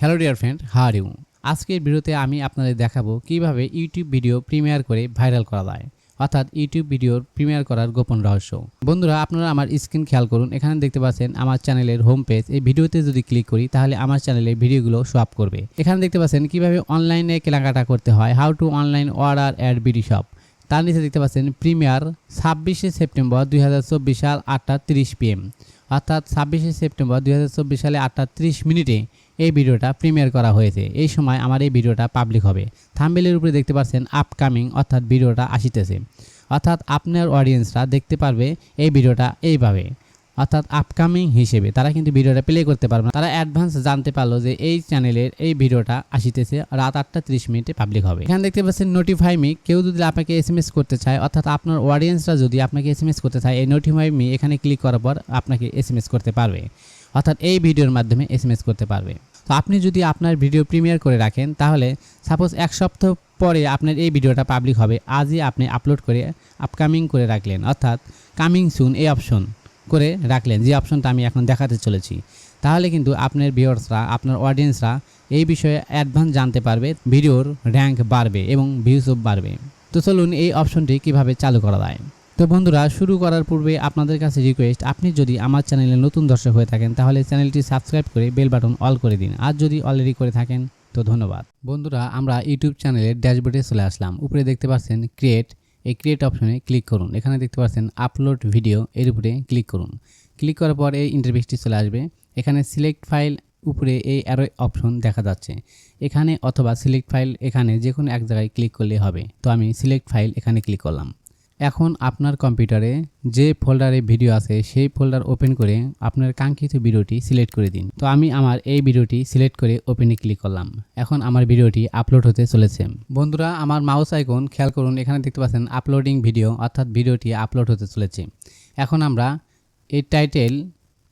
Hello dear friend how are you আজকের ভিডিওতে আমি আপনাদের দেখাবো কীভাবে ইউটিউব ভিডিও প্রিমিয়ার করে ভাইরাল করা যায়। অর্থাৎ ইউটিউব ভিডিওর প্রিমিয়ার করার গোপন রহস্য। বন্ধুরা, আপনারা আমার স্ক্রিন খেয়াল করুন। এখানে দেখতে পাচ্ছেন আমার চ্যানেলের হোম পেজ এই ভিডিওতে যদি ক্লিক করি, তাহলে আমার চ্যানেলে ভিডিওগুলো শো আপ করবে। এখানে দেখতে পাচ্ছেন কীভাবে অনলাইনে কেনাকাটা করতে হয়। How to online order at BD shop তার নিচে দেখতে পাচ্ছেন প্রিমিয়ার ছাব্বিশে সেপ্টেম্বর দুই হাজার চব্বিশ সাল আটটা তিরিশ পিএম অর্থাৎ ছাব্বিশে সেপ্টেম্বর দুই হাজার চব্বিশ সালে আটটা তিরিশ মিনিটে এই ভিডিওটা প্রিমিয়ার করা হয়েছে। এই সময় আমার এই ভিডিওটা পাবলিক হবে। থাম্বেলের উপরে দেখতে পাচ্ছেন আপকামিং অর্থাৎ ভিডিওটা আসিতেছে। অর্থাৎ আপনার অডিয়েন্সরা দেখতে পারবে এই ভিডিওটা এইভাবে। অর্থাৎ আপকামিং হিসেবে তারা কিন্তু ভিডিওটা প্লে করতে পারবে না। তারা অ্যাডভান্স জানতে পারল যে এই চ্যানেলের এই ভিডিওটা আসিতেছে, রাত আটটা তিরিশ মিনিটে পাবলিক হবে। এখানে দেখতে পাচ্ছেন নোটিফাই মি কেউ যদি আপনাকে এস এম এস করতে চায়, অর্থাৎ আপনার অডিয়েন্সরা যদি আপনাকে এস এম এস করতে চায়, এই নোটিফাই মি এখানে ক্লিক করার পর আপনাকে এস এম এস করতে পারবে। অর্থাৎ এই ভিডিওর মাধ্যমে এস এম এস করতে পারবে। তো আপনি যদি আপনার ভিডিও প্রিমিয়ার করে রাখেন, তাহলে সাপোজ এক সপ্তাহ পরে আপনার এই ভিডিওটা পাবলিক হবে, আজই আপনি আপলোড করে আপকামিং করে রাখলেন, অর্থাৎ কামিং সুন এই অপশন করে রাখলেন, যে অপশনটা আমি এখন দেখাতে চলেছি। তাহলে কিন্তু আপনার ভিউয়ার্সরা আপনার অডিয়েন্সরা এই বিষয়ে অ্যাডভান্স জানতে পারবে, ভিডিওর র্যাঙ্ক বাড়বে এবং ভিউসও বাড়বে। তো চলুন এই অপশনটি কীভাবে চালু করা যায়। তো বন্ধুরা, শুরু করার পূর্বে আপনাদের কাছে রিকোয়েস্ট আপনি যদি আমার চ্যানেলে নতুন দর্শক হয়ে থাকেন, তাহলে চ্যানেলটি সাবস্ক্রাইব করে বেল বাটন অল করে দিন। আর যদি অলরেডি করে থাকেন, তো ধন্যবাদ। বন্ধুরা, আমরা ইউটিউব চ্যানেলের ড্যাশবোর্ডে চলে আসলাম। উপরে দেখতে পাচ্ছেন ক্রিয়েট এই ক্রিয়েট অপশনে ক্লিক করুন। এখানে দেখতে পাচ্ছেন আপলোড ভিডিও এর উপরে ক্লিক করুন। ক্লিক করার পর এই ইন্টারভিউসটি চলে আসবে। এখানে সিলেক্ট ফাইল উপরে এই অ্যারো অপশন দেখা যাচ্ছে। এখানে অথবা সিলেক্ট ফাইল এখানে যে কোনো এক জায়গায় ক্লিক করলে হবে। তো আমি সিলেক্ট ফাইল এখানে ক্লিক করলাম। এখন আপনার কম্পিউটারে যে ফোল্ডারে ভিডিও আছে, সেই ফোল্ডার ওপেন করে আপনার কাঙ্ক্ষিত ভিডিওটি সিলেক্ট করে দিন। তো আমি আমার এই ভিডিওটি সিলেক্ট করে ওপেনে ক্লিক করলাম। এখন আমার ভিডিওটি আপলোড হতে চলেছে। বন্ধুরা, আমার মাউস আইকন খেয়াল করুন, এখানে দেখতে পাচ্ছেন আপলোডিং ভিডিও, অর্থাৎ ভিডিওটি আপলোড হতে চলেছে। এখন আমরা এই টাইটেল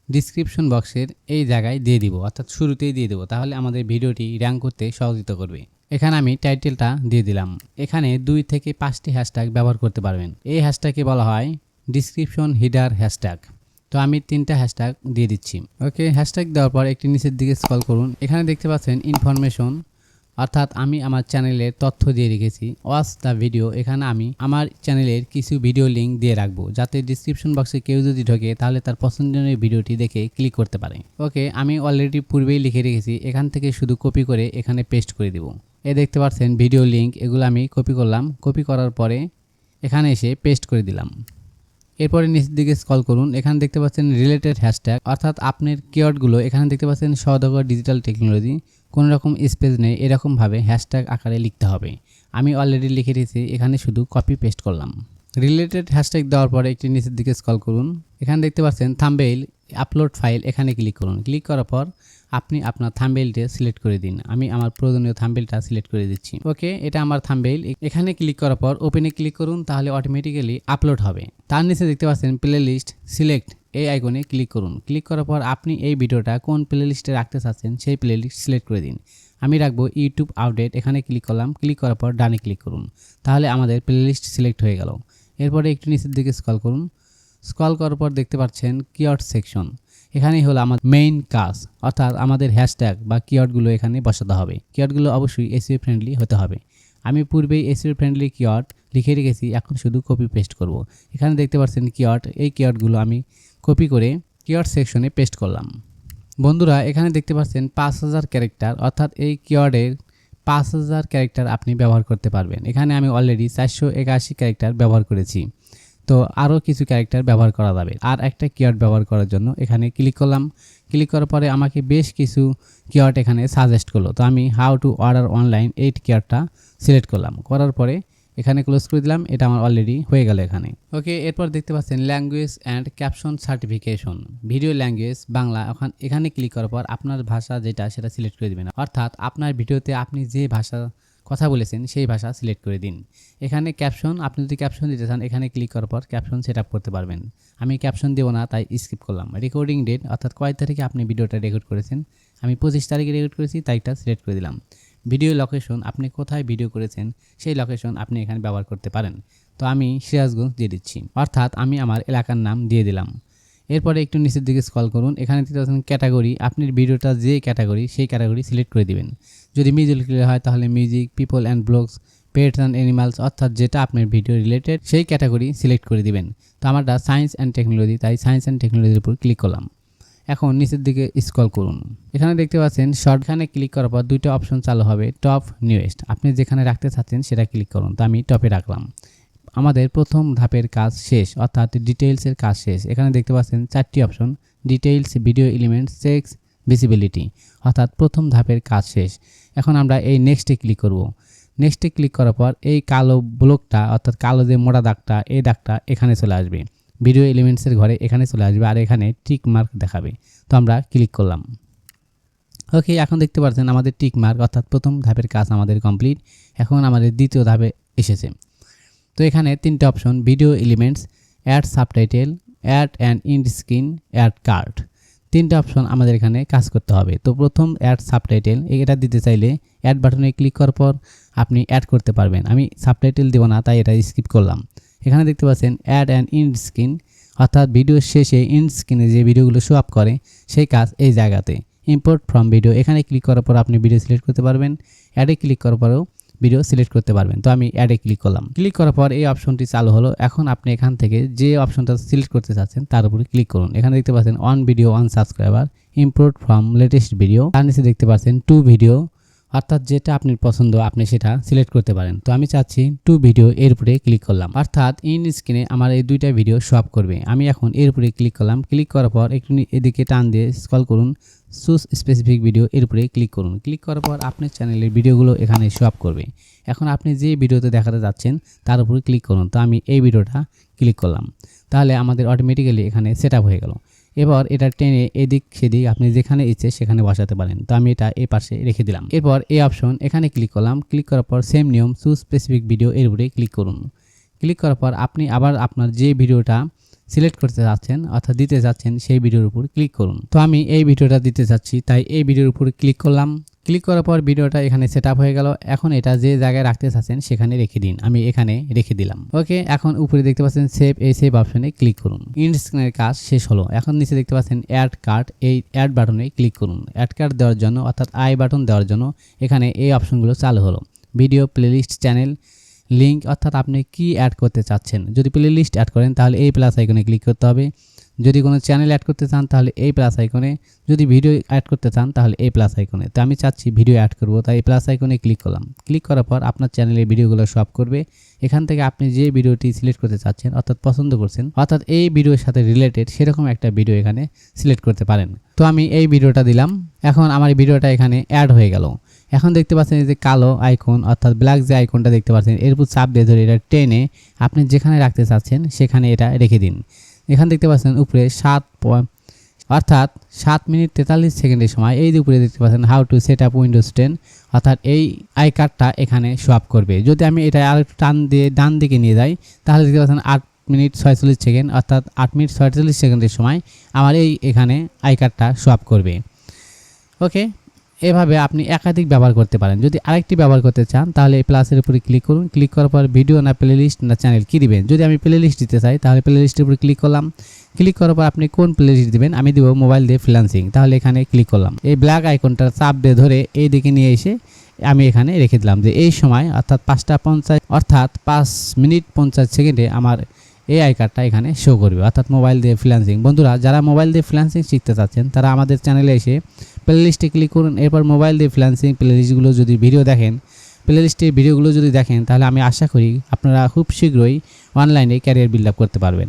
ডিসক্রিপশন বক্সের এই জায়গায় দিয়ে দিব, অর্থাৎ শুরুতেই দিয়ে দেবো। তাহলে আমাদের ভিডিওটি র্যাঙ্ক করতে সহযোগিতা করবে। এখানে আমি টাইটেলটা দিয়ে দিলাম। এখানে দুই থেকে পাঁচটি হ্যাশট্যাগ ব্যবহার করতে পারবেন। এই হ্যাশট্যাগে বলা হয় ডিসক্রিপশন হিডার হ্যাশট্যাগ তো আমি তিনটা হ্যাশট্যাগ দিয়ে দিচ্ছি। ওকে হ্যাশট্যাগ দেওয়ার পর একটি নিচের দিকে স্কল করুন। এখানে দেখতে পাচ্ছেন ইনফরমেশন অর্থাৎ আমি আমার চ্যানেলের তথ্য দিয়ে রেখেছি। ওয়াচ দ্য ভিডিও এখানে আমি আমার চ্যানেলের কিছু ভিডিও লিঙ্ক দিয়ে রাখব, যাতে ডিসক্রিপশন বক্সে কেউ যদি ঢোকে, তাহলে তার পছন্দনীয় ভিডিওটি দেখে ক্লিক করতে পারে। ওকে আমি অলরেডি পূর্বেই লিখে রেখেছি। এখান থেকে শুধু কপি করে এখানে পেস্ট করে দিব। এ দেখতে পাচ্ছেন ভিডিও লিঙ্ক এগুলো আমি কপি করলাম। কপি করার পরে এখানে এসে পেস্ট করে দিলাম। এরপরে নিচের দিকে স্ক্রল করুন। এখানে দেখতে পাচ্ছেন রিলেটেড হ্যাশট্যাগ অর্থাৎ আপনার কিওয়ার্ডগুলো এখানে দেখতে পাচ্ছেন সহদগর ডিজিটাল টেকনোলজি কোনো রকম স্পেস নেই, এরকমভাবে হ্যাশট্যাগ আকারে লিখতে হবে। আমি অলরেডি লিখে রেখেছি এখানে শুধু কপি পেস্ট করলাম। রিলেটেড হ্যাশট্যাগ দেওয়ার পরে একটি নিচের দিকে স্কল করুন। এখানে দেখতে পাচ্ছেন থাম্বেইল আপলোড ফাইল এখানে ক্লিক করুন। ক্লিক করার পর আপনি আপনার থাম্বেলটি সিলেক্ট করে দিন। আমি আমার প্রয়োজনীয় থাম্বেলটা সিলেক্ট করে দিচ্ছি। ওকে, এটা আমার থাম্বেল এখানে ক্লিক করার পর ওপেনে ক্লিক করুন, তাহলে অটোমেটিক্যালি আপলোড হবে। তার নিচে দেখতে পাচ্ছেন প্লে লিস্ট সিলেক্ট এই আইকনে ক্লিক করুন। ক্লিক করার পর আপনি এই ভিডিওটা কোন প্লে লিস্টে রাখতে চাচ্ছেন, সেই প্লে লিস্ট সিলেক্ট করে দিন। আমি রাখব ইউটিউব আপডেট এখানে ক্লিক করলাম। ক্লিক করার পর ডানে ক্লিক করুন। তাহলে আমাদের প্লে লিস্ট সিলেক্ট হয়ে গেল। এরপরে একটু নিচের দিকে স্কল করুন। স্ক্রল করার পর দেখতে পাচ্ছেন কিওয়ার্ড সেকশন এখানেই হলো আমার মেইন কাজ, অর্থাৎ আমাদের হ্যাশট্যাগ বা কিওয়ার্ডগুলো এখানে বসাতে হবে। কিওয়ার্ডগুলো অবশ্যই এসিও ফ্রেন্ডলি হতে হবে। আমি পূর্বেই এসিও ফ্রেন্ডলি কিওয়ার্ড লিখে রেখেছি, এখন শুধু কপি পেস্ট করব। এখানে দেখতে পাচ্ছেন কিওয়ার্ড এই কিওয়ার্ডগুলো আমি কপি করে কিওয়ার্ড সেকশনে পেস্ট করলাম। বন্ধুরা, এখানে দেখতে পাচ্ছেন পাঁচ হাজার ক্যারেক্টার অর্থাৎ এই কিওয়ার্ডের পাঁচ হাজার ক্যারেক্টার আপনি ব্যবহার করতে পারবেন। এখানে আমি অলরেডি চারশো একাশি ক্যারেক্টার ব্যবহার করেছি। তো আরও কিছু ক্যারেক্টার ব্যবহার করা যাবে। আর একটা কিওয়ার্ড ব্যবহার করার জন্য এখানে ক্লিক করলাম। ক্লিক করার পরে আমাকে বেশ কিছু কিওয়ার্ড এখানে সাজেস্ট করল। তো আমি হাউ টু অর্ডার অনলাইন এই কিওয়ার্ডটা সিলেক্ট করলাম। করার পরে এখানে ক্লোজ করে দিলাম। এটা আমার অলরেডি হয়ে গেল এখানে। ওকে এরপর দেখতে পাচ্ছেন language and caption certification video language Bangla ওখান এখানে ক্লিক করার পর আপনার ভাষা যেটা, সেটা সিলেক্ট করে দেবেন। অর্থাৎ আপনার ভিডিওতে আপনি যে ভাষা কথা বলেছেন, সেই ভাষা সিলেক্ট করে দিন। এখানে ক্যাপশন আপনি যদি ক্যাপশন দিতে চান, এখানে ক্লিক করার পর ক্যাপশন সেট আপ করতে পারবেন। আমি ক্যাপশন দেবো না, তাই স্কিপ করলাম। রেকর্ডিং ডেট অর্থাৎ কয় তারিখে আপনি ভিডিওটা রেকর্ড করেছেন? আমি পঁচিশ তারিখে রেকর্ড করেছি, তারিখটা সিলেক্ট করে দিলাম। ভিডিও লোকেশন আপনি কোথায় ভিডিও করেছেন? সেই লোকেশন আপনি এখানে ব্যবহার করতে পারেন। তো আমি সিরাজগঞ্জ দিয়ে দিচ্ছি। অর্থাৎ আমি আমার এলাকার নাম দিয়ে দিলাম। এরপরে একটু নিচের দিকে স্কল করুন। এখানে দেখতে পাচ্ছেন ক্যাটাগরি আপনার ভিডিওটা যে ক্যাটাগরি সেই ক্যাটাগরি সিলেক্ট করে দিবেন। যদি মিউজিক হয়, তাহলে music people and blogs pets and animals অর্থাৎ যেটা আপনার ভিডিও রিলেটেড সেই ক্যাটাগরি সিলেক্ট করে দিবেন। তো আমারটা সায়েন্স অ্যান্ড টেকনোলজি তাই সায়েন্স অ্যান্ড টেকনোলজির উপর ক্লিক করলাম। এখন নিচের দিকে স্ক্রল করুন। এখানে দেখতে পাচ্ছেন শর্টখানে ক্লিক করার পর দুইটা অপশন চালু হবে টপ নিউয়েস্ট আপনি যেখানে রাখতে চাচ্ছেন, সেটা ক্লিক করুন। তো আমি টপে রাখলাম। আমাদের প্রথম ধাপের কাজ শেষ, অর্থাৎ ডিটেইলসের কাজ শেষ। এখানে দেখতে পাচ্ছেন চারটি option details video elements checks visibility অর্থাৎ প্রথম ধাপের কাজ শেষ। এখন আমরা এই নেক্সটে ক্লিক করব। নেক্সটে ক্লিক করার পর এই কালো ব্লকটা অর্থাৎ কালো যে মোটা দাগটা, এই দাগটা এখানে চলে আসবে। ভিডিও এলিমেন্টসের ঘরে এখানে চলে আসবে আর এখানে টিক মার্ক দেখাবে। তো আমরা ক্লিক করলাম। ওকে এখন দেখতে পাচ্ছেন আমাদের টিক মার্ক অর্থাৎ প্রথম ধাপের কাজ আমাদের কমপ্লিট এখন আমাদের দ্বিতীয় ধাপে এসেছে। তো এখানে তিনটে option video elements add subtitle add and end screen add card তিনটে অপশন আমাদের এখানে কাজ করতে হবে। তো প্রথম অ্যাড সাবটাইটেল এটা দিতে চাইলে অ্যাড বাটনে ক্লিক করার পর আপনি অ্যাড করতে পারবেন। আমি সাবটাইটেল দেবো না, তাই এটা স্কিপ করলাম। এখানে দেখতে পাচ্ছেন অ্যাড অ্যান্ড ইন্ড স্ক্রিন অর্থাৎ ভিডিওর শেষে ইন্ড স্ক্রিনে যে ভিডিওগুলো শো আপ করে, সেই কাজ এই জায়গাতে। ইম্পোর্ট ফ্রম ভিডিও এখানে ক্লিক করার পর আপনি ভিডিও সিলেক্ট করতে পারবেন। অ্যাডে ক্লিক করার পরেও ভিডিও সিলেক্ট করতে পারবেন। তো আমি অ্যাডে ক্লিক করলাম। ক্লিক করার পর এই অপশনটি চালু হলো। এখন আপনি এখান থেকে যে অপশনটা সিলেক্ট করতে চাচ্ছেন, তার উপরে ক্লিক করুন। এখানে দেখতে পাচ্ছেন on video on subscriber import from latest video তার নিচে দেখতে পাচ্ছেন টু ভিডিও অর্থাৎ যেটা আপনার পছন্দ, আপনি সেটা সিলেক্ট করতে পারেন। তো আমি চাচ্ছি টু ভিডিও এর উপরে ক্লিক করলাম। অর্থাৎ ইন স্ক্রিনে আমার এই দুইটা ভিডিও শপ করবে। আমি এখন এর উপরে ক্লিক করলাম। ক্লিক করার পর একটু এদিকে টান দিয়ে স্ক্রল করুন। সুস স্পেসিফিক ভিডিও এর উপরে ক্লিক করুন। ক্লিক করার পর আপনার চ্যানেলের ভিডিওগুলো এখানে শপ করবে। এখন আপনি যে ভিডিওতে দেখাতে যাচ্ছেন, তার উপরে ক্লিক করুন। তো আমি এই ভিডিওটা ক্লিক করলাম। তাহলে আমাদের অটোমেটিক্যালি এখানে সেট হয়ে গেল। এবার এটা টেনে এদিক সেদিক আপনি যেখানে ইচ্ছে সেখানে বসাতে পারেন। তো আমি এটা এই পাশে রেখে দিলাম। এরপর এই অপশন এখানে ক্লিক করলাম। ক্লিক করার পর সেম নিয়ম সু স্পেসিফিক ভিডিও এর উপরে ক্লিক করুন। ক্লিক করার পর আপনি আবার আপনার যে ভিডিওটা সিলেক্ট করতে যাচ্ছেন অর্থাৎ দিতে যাচ্ছেন সেই ভিডিওর উপর ক্লিক করুন। তো আমি এই ভিডিওটা দিতে যাচ্ছি, তাই এই ভিডিওর উপর ক্লিক করলাম। ক্লিক করার পর ভিডিওটা এখানে সেট হয়ে গেল। এখন এটা যে জায়গায় রাখতে চাচ্ছেন সেখানে রেখে দিন। আমি এখানে রেখে দিলাম। ওকে, এখন উপরে দেখতে পাচ্ছেন সেভ, এই সেভ অপশনে ক্লিক করুন। ইন্ড স্ক্রিনের কাজ শেষ হলো। এখন নিচে দেখতে পাচ্ছেন অ্যাড কার্ড, এই অ্যাড বাটনে ক্লিক করুন। অ্যাড কার্ড দেওয়ার জন্য অর্থাৎ আই বাটন দেওয়ার জন্য এখানে এই অপশনগুলো চালু হলো। ভিডিও প্লেলিস্ট চ্যানেল লিঙ্ক অর্থাৎ আপনি কি অ্যাড করতে চাচ্ছেন? যদি প্লে লিস্ট অ্যাড করেন, তাহলে এই প্লাস আইকনে ক্লিক করতে হবে। যদি কোনো চ্যানেল অ্যাড করতে চান, তাহলে এই প্লাস আইকনে যদি ভিডিও অ্যাড করতে চান, তাহলে এই প্লাস আইকনে তো আমি চাচ্ছি ভিডিও অ্যাড করব, তাই এই প্লাস আইকনে ক্লিক করলাম। ক্লিক করার পর আপনার চ্যানেলে ভিডিওগুলো সব করবে। এখান থেকে আপনি যে ভিডিওটি সিলেক্ট করতে চাচ্ছেন, অর্থাৎ পছন্দ করছেন, অর্থাৎ এই ভিডিওর সাথে রিলেটেড সেরকম একটা ভিডিও এখানে সিলেক্ট করতে পারেন। তো আমি এই ভিডিওটা দিলাম। এখন আমার ভিডিওটা এখানে অ্যাড হয়ে গেল। এখন দেখতে পাচ্ছেন এই যে কালো আইকন, অর্থাৎ ব্ল্যাক যে আইকনটা দেখতে পাচ্ছেন এর উপর চাপ দিয়ে ধরে এটা টেনে আপনি যেখানে রাখতে চাচ্ছেন সেখানে এটা রেখে দিন। এখান দেখতে পাচ্ছেন উপরে সাত অর্থাৎ সাত মিনিট তেতাল্লিশ সেকেন্ডের সময় এই উপরে দেখতে পাচ্ছেন how to set up Windows ten অর্থাৎ এই আই কার্ডটা এখানে আপ করবে। যদি আমি এটা আর একটু টান দিয়ে ডান দিকে নিয়ে যাই, তাহলে দেখতে পাচ্ছেন আট মিনিট ছয়চল্লিশ সেকেন্ড, অর্থাৎ আট মিনিট ছয়চল্লিশ সেকেন্ডের সময় আমার এই এখানে আই কার্ডটা আপ করবে। ওকে এভাবে আপনি একাধিক ব্যবহার করতে পারেন। যদি আরেকটি ব্যবহার করতে চান, তাহলে এই প্লাসের উপরে ক্লিক করুন। ক্লিক করার পর ভিডিও না প্লে লিস্ট না চ্যানেল কী দিবেন? যদি আমি প্লে লিস্ট দিতে চাই, তাহলে প্লে লিস্টের উপরে ক্লিক করলাম। ক্লিক করার পর আপনি কোন প্লে লিস্ট দিবেন? আমি দিব মোবাইল দিয়ে ফ্রিলান্সিং তাহলে এখানে ক্লিক করলাম। এই ব্ল্যাক আইকনটা চাপ দিয়ে ধরে এই দিকে নিয়ে এসে আমি এখানে রেখে দিলাম যে এই সময়, অর্থাৎ পাঁচটা পঞ্চাশ, অর্থাৎ পাঁচ মিনিট পঞ্চাশ সেকেন্ডে আমার এই আই কার্ডটা এখানে শো করবে, অর্থাৎ মোবাইল দিয়ে ফ্রিলান্সিং বন্ধুরা, যারা মোবাইল দিয়ে ফ্রিলান্সিং শিখতে চাচ্ছেন, তারা আমাদের চ্যানেলে এসে প্লেলিস্টে ক্লিক করুন, এরপর মোবাইল দিয়ে ফ্রিলান্সিং প্লেলিস্টগুলো যদি ভিডিও দেখেন প্লেলিস্টের ভিডিওগুলো যদি দেখেন, তাহলে আমি আশা করি আপনারা খুব শীঘ্রই অনলাইনে ক্যারিয়ার বিল্ড আপ করতে পারবেন।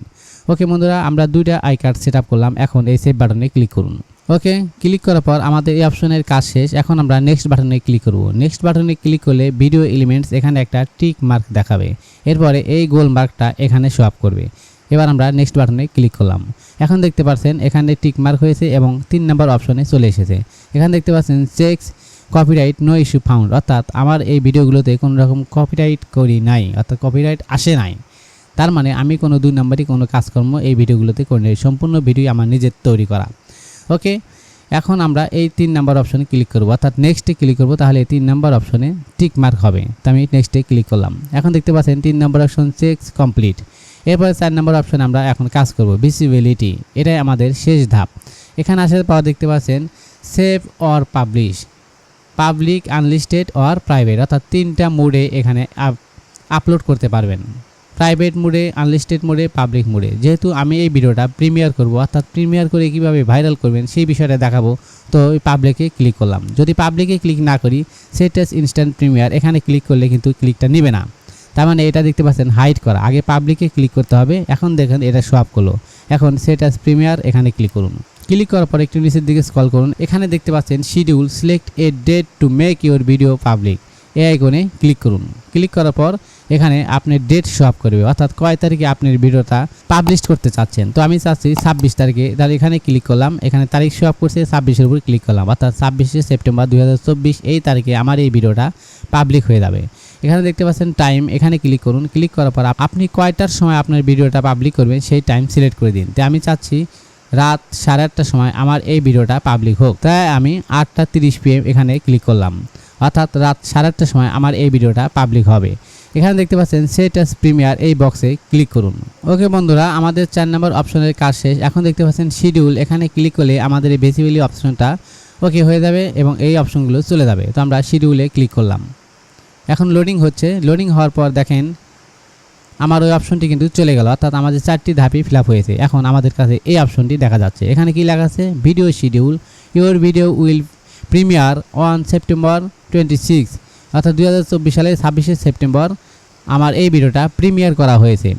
ওকে বন্ধুরা, আমরা দুইটা আই কার্ড সেট আপ করলাম, এখন এই সেভ বাটনে ক্লিক করুন। ওকে ক্লিক করার পর আমাদের এই অপশনের কাজ শেষ। এখন আমরা নেক্সট বাটনে ক্লিক করব। নেক্সট বাটনে ক্লিক করলে ভিডিও এলিমেন্টস এখানে একটা টিক মার্ক দেখাবে। এরপরে এই গোল মার্কটা এখানে শো আপ করবে। এবার আমরা নেক্সট বাটনে ক্লিক করলাম। এখন দেখতে পাচ্ছেন এখানে টিক মার্ক হয়েছে এবং তিন নম্বর অপশনে চলে এসেছে। এখানে দেখতে পাচ্ছেন checks copyright no issue found অর্থাৎ আমার এই ভিডিওগুলোতে কোনো রকম কপিরাইট করি নাই। অর্থাৎ কপিরাইট আসে নাই। তার মানে আমি কোনো দুই নম্বরই কোনো কাজকর্ম এই ভিডিওগুলোতে করি নাই সম্পূর্ণ ভিডিও আমার নিজের তৈরি করা। ওকে এখন আমরা এই তিন নাম্বার অপশনে ক্লিক করব। অর্থাৎ নেক্সটে ক্লিক করব, তাহলে তিন নাম্বার অপশনে টিক মার্ক হবে। তো আমি নেক্সটে ক্লিক করলাম। এখন দেখতে পাচ্ছেন, তিন নাম্বার অপশন চেক কমপ্লিট এরপরে চার নম্বর অপশন আমরা এখন কাজ করব ভিসিবিলিটি এটাই আমাদের শেষ ধাপ। এখানে আসার পর দেখতে পাচ্ছেন save or publish public unlisted or private অর্থাৎ তিনটা মোডে এখানে আপলোড করতে পারবেন। প্রাইভেট মোডে আনলিস্টেড মোডে পাবলিক মোডে যেহেতু আমি এই ভিডিওটা প্রিমিয়ার করব, অর্থাৎ প্রিমিয়ার করে কীভাবে ভাইরাল করবেন সেই বিষয়টা দেখাবো, তো ওই পাবলিকে ক্লিক করলাম। যদি পাবলিকে ক্লিক না করি সেটাস ইনস্ট্যান্ট প্রিমিয়ার এখানে ক্লিক করলে কিন্তু ক্লিকটা নেবে না। তার মানে এটা দেখতে পাচ্ছেন হাইড করা। আগে পাবলিকে ক্লিক করতে হবে, এখন দেখেন এটা সোয়াপ করল। এখন সেটাস প্রিমিয়ার এখানে ক্লিক করুন। ক্লিক করার পর একটু নিচের দিকে স্ক্রল করুন। এখানে দেখতে পাচ্ছেন schedule select a date to make your video public এই আইকনে ক্লিক করুন। ক্লিক করার পর এখানে আপনি ডেট শো আপ করবে, অর্থাৎ কয় তারিখে আপনার ভিডিওটা পাবলিশ করতে চাচ্ছেন? তো আমি চাচ্ছি ছাব্বিশ তারিখে, তাহলে এখানে ক্লিক করলাম, এখানে তারিখ শো আপ করছে, ছাব্বিশের উপর ক্লিক করলাম, অর্থাৎ ছাব্বিশে সেপ্টেম্বর দু হাজার চব্বিশ, এই তারিখে আমার এই ভিডিওটা পাবলিক হয়ে যাবে। এখানে দেখতে পাচ্ছেন টাইম এখানে ক্লিক করুন ক্লিক করার পর আপনি কয়টার সময় আপনার ভিডিওটা পাবলিক করবেন, সেই টাইম সিলেক্ট করে দিন। তো আমি চাচ্ছি রাত সাড়ে আটটার সময় আমার এই ভিডিওটা পাবলিক হোক। তাই আমি আটটা তিরিশ পিএম এখানে ক্লিক করলাম, অর্থাৎ রাত সাড়ে আটটার সময় আমার এই ভিডিওটা পাবলিক হবে। এখানে দেখতে পাচ্ছেন সেটাস প্রিমিয়ার এই বক্সে ক্লিক করুন। ওকে বন্ধুরা, আমাদের চার নম্বর অপশনের কাজ শেষ। এখন দেখতে পাচ্ছেন শিডিউল এখানে ক্লিক করলে আমাদের এই বেসিক্যালি অপশনটা ওকে হয়ে যাবে এবং এই অপশনগুলো চলে যাবে। তো আমরা শিডিউলে ক্লিক করলাম। এখন লোডিং হচ্ছে। লোডিং হওয়ার পর দেখেন, আমার ওই অপশনটি কিন্তু চলে গেল। অর্থাৎ আমাদের চারটি ধাপই ফিল হয়েছে। এখন আমাদের কাছে এই অপশনটি দেখা যাচ্ছে। এখানে কি লেখা আছে? Video schedule your video will premiere one September twenty six অর্থাৎ দুই হাজার চব্বিশ সালের ছাব্বিশে সেপ্টেম্বর আমার এই ভিডিওটা প্রিমিয়ার করা হয়েছে।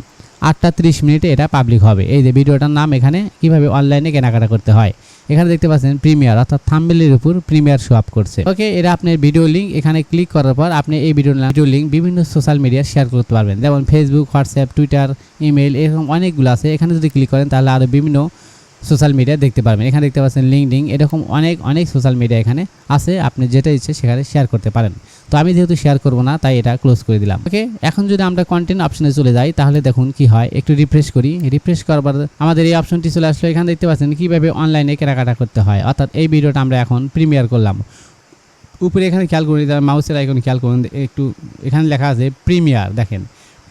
আটটা তিরিশ মিনিটে এটা পাবলিক হবে। এই যে ভিডিওটার নাম এখানে কীভাবে অনলাইনে কেনাকাটা করতে হয়। এখানে দেখতে পাচ্ছেন প্রিমিয়ার, অর্থাৎ থাম্বেলের উপর প্রিমিয়ার শো আপ করছে। ওকে এটা আপনার ভিডিও লিঙ্ক এখানে ক্লিক করার পর আপনি এই ভিডিও ভিডিও লিঙ্ক বিভিন্ন সোশ্যাল মিডিয়া শেয়ার করতে পারবেন। যেমন ফেসবুক হোয়াটসঅ্যাপ টুইটার ইমেল এরকম অনেকগুলো আছে। এখানে যদি ক্লিক করেন তাহলে আরও বিভিন্ন সোশ্যাল মিডিয়া দেখতে পারবেন। এখানে দেখতে পাচ্ছেন লিঙ্কডিং এরকম অনেক অনেক সোশ্যাল মিডিয়া এখানে আছে। আপনি যেটা ইচ্ছে সেখানে শেয়ার করতে পারেন। তো আমি যেহেতু শেয়ার করব না, তাই এটা ক্লোজ করে দিলাম। ওকে এখন যদি আমরা কন্টেন্ট অপশনে চলে যাই, তাহলে দেখুন কি হয়। একটু রিফ্রেশ করি। রিফ্রেশ করবার আমাদের এই অপশনটি চলে আসলো। এখানে দেখতে পাচ্ছেন কীভাবে অনলাইনে কেনাকাটা করতে হয়। অর্থাৎ এই ভিডিওটা আমরা এখন প্রিমিয়ার করলাম। উপরে এখানে খেয়াল করুন মাউসের আইকন খেয়াল করুন। একটু এখানে লেখা আছে প্রিমিয়ার দেখেন।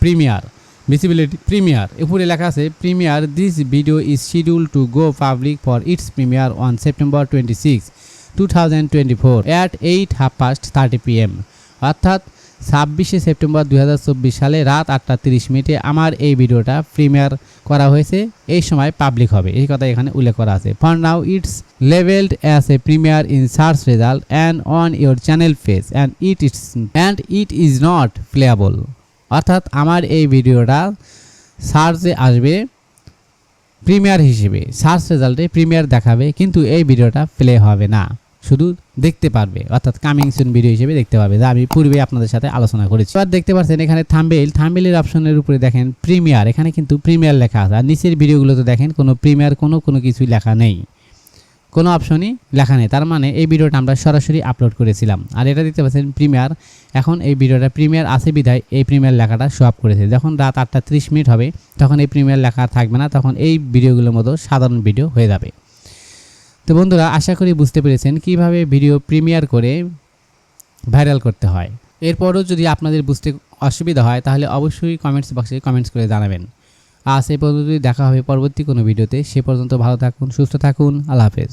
প্রিমিয়ার ভিসিবিলিটি প্রিমিয়ার উপরে লেখা আছে premiere this video is schedule to go public for it's premiere on September twenty six two thousand twenty four at eight half past thirty PM অর্থাৎ ছাব্বিশে সেপ্টেম্বর দুহাজার চব্বিশ সালে রাত আটটা তিরিশ মিনিটে আমার এই ভিডিওটা প্রিমিয়ার করা হয়েছে। এই সময় পাবলিক হবে। এই কথা এখানে উল্লেখ করা আছে। For now it's labelled as a premiere in search result and on your channel face and it it's and it is not playable অর্থাৎ আমার এই ভিডিওটা সার্চে আসবে প্রিমিয়ার হিসেবে। সার্চ রেজাল্টে প্রিমিয়ার দেখাবে, কিন্তু এই ভিডিওটা প্লে হবে না। শুধু দেখতে পারবে, অর্থাৎ কামিং সুন ভিডিও হিসেবে দেখতে পারবে, যা আমি পূর্বে আপনাদের সাথে আলোচনা করেছি। এবার দেখতে পাচ্ছেন এখানে থাম্বেল থাম্বেলের অপশনের উপরে দেখেন প্রিমিয়ার। এখানে কিন্তু প্রিমিয়ার লেখা আছে, আর নিচের ভিডিওগুলোতে দেখেন কোনো প্রিমিয়ার কোনো কোনো কিছুই লেখা নেই। কোনো অপশনই লেখা নেই। তার মানে এই ভিডিওটা আমরা সরাসরি আপলোড করেছিলাম। আর এটা দেখতে পাচ্ছেন প্রিমিয়ার এখন এই ভিডিওটা প্রিমিয়ার আছে বিধায় এই প্রিমিয়ার লেখাটা শো করেছে। যখন রাত আটটা ত্রিশ মিনিট হবে, তখন এই প্রিমিয়ার লেখা থাকবে না, তখন এই ভিডিওগুলোর মতো সাধারণ ভিডিও হয়ে যাবে। তো বন্ধুরা, আশা করি বুঝতে পেরেছেন কীভাবে ভিডিও প্রিমিয়ার করে ভাইরাল করতে হয়। এরপরও যদি আপনাদের বুঝতে অসুবিধা হয়, তাহলে অবশ্যই কমেন্টস বক্সে কমেন্টস করে জানাবেন। আজ এই পর্যন্ত দেখা হবে পরবর্তী কোনো ভিডিওতে সে পর্যন্ত ভালো থাকুন, সুস্থ থাকুন, আল্লাহ হাফেজ।